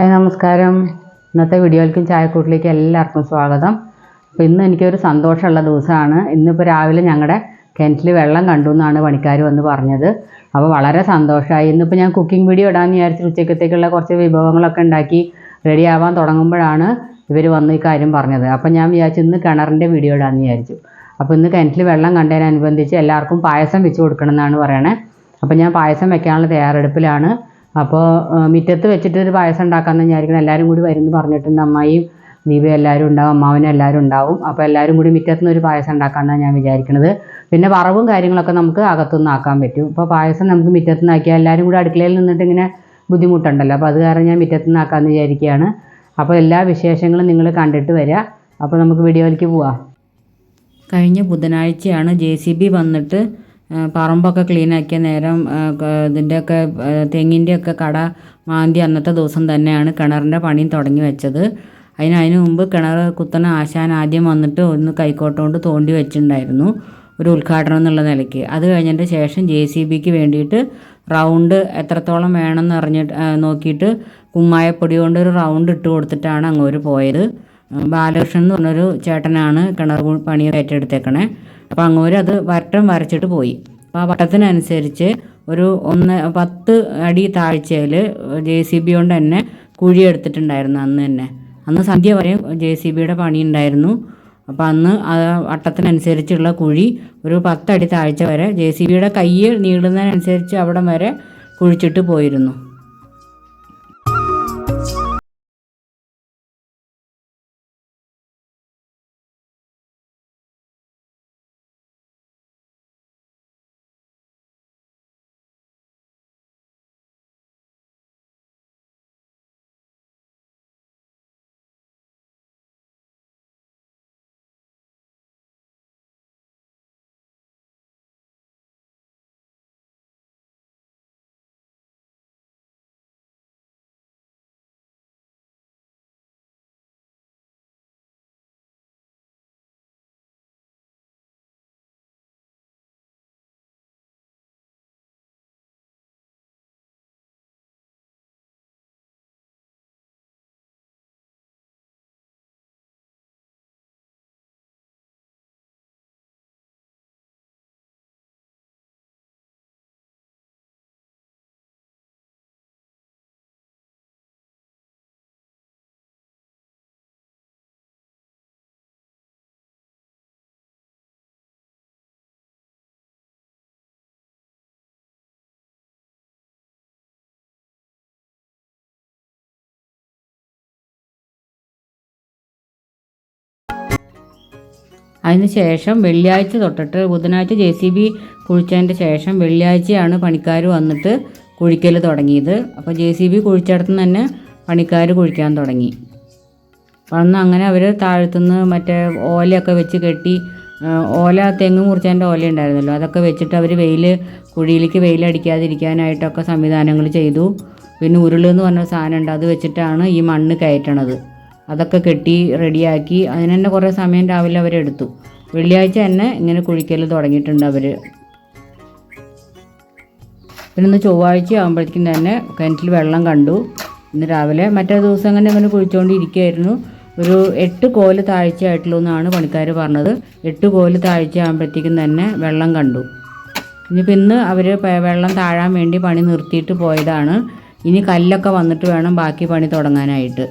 Hi നമസ്കാരം. ഇന്നത്തെ വീഡിയോയിലേക്കും ചായക്കൂട്ടിലേക്ക് എല്ലാവർക്കും സ്വാഗതം. അപ്പോൾ ഇന്ന് എനിക്കൊരു സന്തോഷമുള്ള ദിവസമാണ്. ഇന്നിപ്പോൾ രാവിലെ ഞങ്ങളുടെ കിണറ്റിൽ വെള്ളം കണ്ടു എന്നാണ് പണിക്കാർ വന്ന് പറഞ്ഞത്. അപ്പോൾ വളരെ സന്തോഷമായി ഇന്നിപ്പോൾ ഞാൻ കുക്കിംഗ് വീഡിയോ ഇടാമെന്ന് വിചാരിച്ച് ഉച്ചക്കത്തേക്കുള്ള കുറച്ച് വിഭവങ്ങളൊക്കെ ഉണ്ടാക്കി റെഡി ആവാൻ തുടങ്ങുമ്പോഴാണ് ഇവർ വന്ന് ഈ കാര്യം പറഞ്ഞത്. അപ്പോൾ ഞാൻ വിചാരിച്ചു ഇന്ന് കിണറിന്റെ വീഡിയോ ഇടാമെന്ന് വിചാരിച്ചു. അപ്പോൾ ഇന്ന് കിണറ്റിൽ വെള്ളം കണ്ടതിനനുബന്ധിച്ച് എല്ലാവർക്കും പായസം വെച്ച് കൊടുക്കണം എന്നാണ് പറയണേ. അപ്പോൾ ഞാൻ പായസം വെക്കാനുള്ള തയ്യാറെടുപ്പിലാണ്. അപ്പോൾ മുറ്റത്ത് വെച്ചിട്ട് ഒരു പായസം ഉണ്ടാക്കാമെന്ന് വിചാരിക്കണം എല്ലാവരും കൂടി വരുമെന്ന് പറഞ്ഞിട്ടുണ്ട് അമ്മായിയും ദീപ എല്ലാവരും ഉണ്ടാവും അമ്മാവനും എല്ലാവരും ഉണ്ടാവും. അപ്പോൾ എല്ലാവരും കൂടി മുറ്റത്ത് നിന്ന് ഒരു പായസം ഉണ്ടാക്കാമെന്നാണ് ഞാൻ വിചാരിക്കുന്നത് പിന്നെ വറവും കാര്യങ്ങളൊക്കെ നമുക്ക് അകത്തുനിന്ന് ആക്കാൻ പറ്റും. അപ്പോൾ പായസം നമുക്ക് മുറ്റത്ത് നിന്ന് ആക്കിയാൽ എല്ലാവരും കൂടി അടുക്കളയിൽ നിന്നിട്ട് ഇങ്ങനെ ബുദ്ധിമുട്ടുണ്ടല്ലോ. അപ്പോൾ അത് കാരണം ഞാൻ മുറ്റത്ത് നിന്ന് ആക്കാമെന്ന് വിചാരിക്കുകയാണ്. അപ്പോൾ എല്ലാ വിശേഷങ്ങളും നിങ്ങൾ കണ്ടിട്ട് വരിക. അപ്പോൾ നമുക്ക് വീഡിയോയിലേക്ക് പോവാം. കഴിഞ്ഞ ബുധനാഴ്ചയാണ് ജെ സി ബി വന്നിട്ട് പറമ്പൊക്കെ ക്ലീനാക്കിയ നേരം ഇതിന്റെയൊക്കെ തെങ്ങിന്റെയൊക്കെ കട മാന്തി അന്നത്തെ ദിവസം തന്നെയാണ് കിണറിന്റെ പണിയും തുടങ്ങി വെച്ചത്. അതിന് അതിന് മുമ്പ് കിണർ കുത്തണ ആശാൻ ആദ്യം വന്നിട്ട് ഒന്ന് കൈക്കോട്ട് കൊണ്ട് തോണ്ടി വെച്ചിട്ടുണ്ടായിരുന്നു ഒരു ഉദ്ഘാടനം എന്നുള്ള നിലയ്ക്ക്. അത് കഴിഞ്ഞതിന്റെ ശേഷം ജെ സി ബിക്ക് വേണ്ടിയിട്ട് റൗണ്ട് എത്രത്തോളം വേണമെന്ന് അറിഞ്ഞിട്ട് നോക്കിയിട്ട് കുമ്മായപ്പൊടി കൊണ്ട് ഒരു റൗണ്ട് ഇട്ട് കൊടുത്തിട്ടാണ് അങ്ങോട്ട് പോയത്. ബാലകൃഷ്ണൻ എന്ന് പറഞ്ഞൊരു ചേട്ടനാണ് കിണർ പണി ഏറ്റെടുത്തേക്കണേ. അപ്പോൾ അങ്ങോട്ട് അത് വട്ടം വരച്ചിട്ട് പോയി. അപ്പോൾ ആ വട്ടത്തിനനുസരിച്ച് ഒരു ഒന്ന് പത്ത് അടി താഴ്ചയിൽ ജെ സി ബി കൊണ്ട് തന്നെ കുഴിയെടുത്തിട്ടുണ്ടായിരുന്നു അന്ന് തന്നെ. അന്ന് സന്ധ്യ വരെ ജെ സി ബിയുടെ പണി ഉണ്ടായിരുന്നു. അപ്പോൾ അന്ന് ആ വട്ടത്തിനനുസരിച്ചുള്ള കുഴി ഒരു പത്തടി താഴ്ച വരെ ജെ സി ബിയുടെ കൈ നീളുന്നതിനനുസരിച്ച് അവിടം വരെ കുഴിച്ചിട്ട് പോയിരുന്നു. അതിന് ശേഷം വെള്ളിയാഴ്ച തൊട്ടിട്ട് ബുധനാഴ്ച ജെ സി ബി കുഴിച്ചതിന്റെ ശേഷം വെള്ളിയാഴ്ചയാണ് പണിക്കാർ വന്നിട്ട് കുഴിക്കൽ തുടങ്ങിയത്. അപ്പോൾ ജെ സി ബി കുഴിച്ചിടത്തുനിന്ന് തന്നെ പണിക്കാർ കുഴിക്കാൻ തുടങ്ങി. അന്ന് അങ്ങനെ അവർ താഴത്തുനിന്ന് മറ്റേ ഓലയൊക്കെ വെച്ച് കെട്ടി ഓല തെങ്ങ് മുറിച്ചതിന്റെ ഓല ഉണ്ടായിരുന്നല്ലോ. അതൊക്കെ വെച്ചിട്ട് അവർ വെയിൽ കുഴിയിലേക്ക് വെയിലടിക്കാതിരിക്കാനായിട്ടൊക്കെ സംവിധാനങ്ങൾ ചെയ്തു. പിന്നെ ഉരുളെന്ന് പറഞ്ഞ സാധനം ഉണ്ട്. അത് വെച്ചിട്ടാണ് ഈ മണ്ണ് കയറ്റണത്. അതൊക്കെ കെട്ടി റെഡിയാക്കി. അതിന് തന്നെ കുറേ സമയം രാവിലെ അവരെടുത്തു വെള്ളിയാഴ്ച തന്നെ ഇങ്ങനെ കുഴിക്കൽ തുടങ്ങിയിട്ടുണ്ട് അവർ പിന്നെ ഇന്ന് ചൊവ്വാഴ്ച ആകുമ്പോഴേക്കും തന്നെ കിണറ്റിൽ വെള്ളം കണ്ടു. ഇന്ന് രാവിലെ മറ്റേ ദിവസം അങ്ങനെ അങ്ങനെ കുഴിച്ചുകൊണ്ടിരിക്കുകയായിരുന്നു ഒരു എട്ട് കോൽ താഴ്ചയായിട്ടുള്ളൂ എന്നാണ് പണിക്കാർ പറഞ്ഞത്. എട്ട് കോൽ താഴ്ച ആകുമ്പോഴത്തേക്കും തന്നെ വെള്ളം കണ്ടു. ഇനിയിപ്പോൾ ഇന്ന് അവർ വെള്ളം താഴാൻ വേണ്ടി പണി നിർത്തിയിട്ട് പോയതാണ്. ഇനി കല്ലൊക്കെ വന്നിട്ട് വേണം ബാക്കി പണി തുടങ്ങാനായിട്ട്.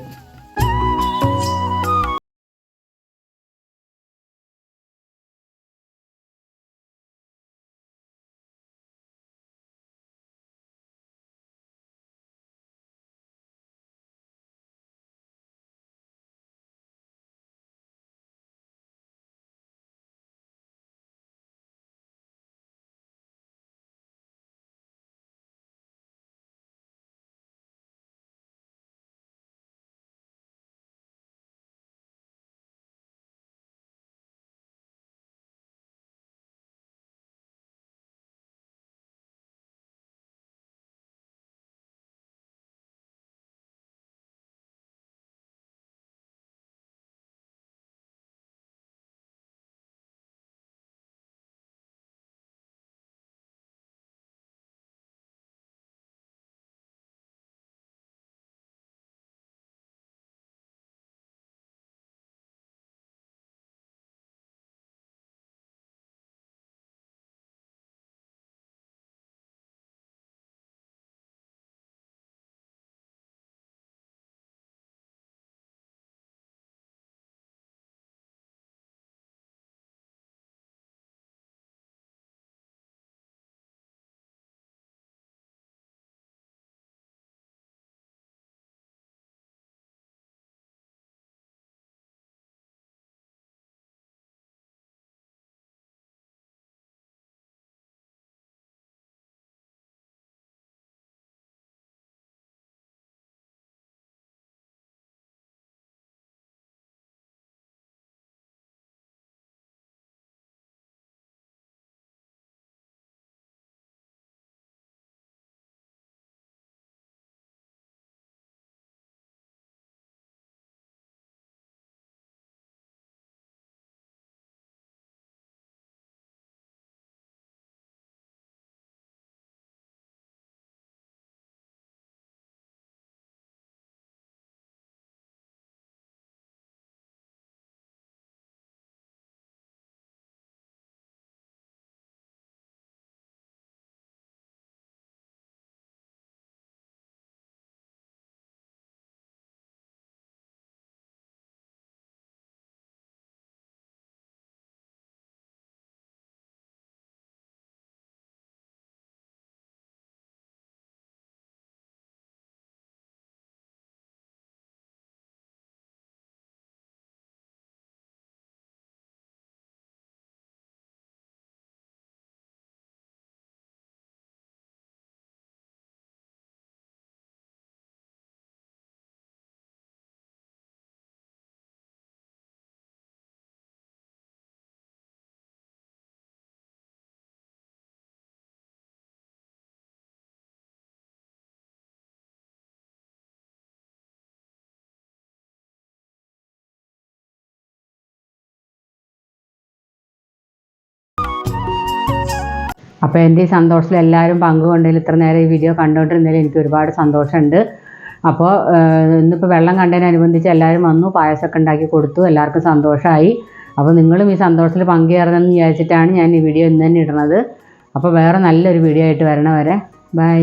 അപ്പോൾ എന്റെ ഈ സന്തോഷത്തിൽ എല്ലാവരും പങ്കുകൊണ്ടതിൽ ഇത്ര നേരം ഈ വീഡിയോ കണ്ടുകൊണ്ടിരുന്നതിൽ എനിക്ക് ഒരുപാട് സന്തോഷമുണ്ട്. അപ്പോൾ ഇന്നിപ്പോൾ വെള്ളം കണ്ടതിനനുബന്ധിച്ച് എല്ലാവരും വന്നു പായസമൊക്കെ ഉണ്ടാക്കി കൊടുത്തു എല്ലാവർക്കും സന്തോഷമായി അപ്പോൾ നിങ്ങളും ഈ സന്തോഷത്തിൽ പങ്കുചേർന്നെന്ന് വിചാരിച്ചിട്ടാണ് ഞാൻ ഈ വീഡിയോ ഇന്ന് തന്നെ ഇടുന്നത്. അപ്പോൾ വേറെ നല്ലൊരു വീഡിയോ ആയിട്ട് വരണവരെ. ബൈ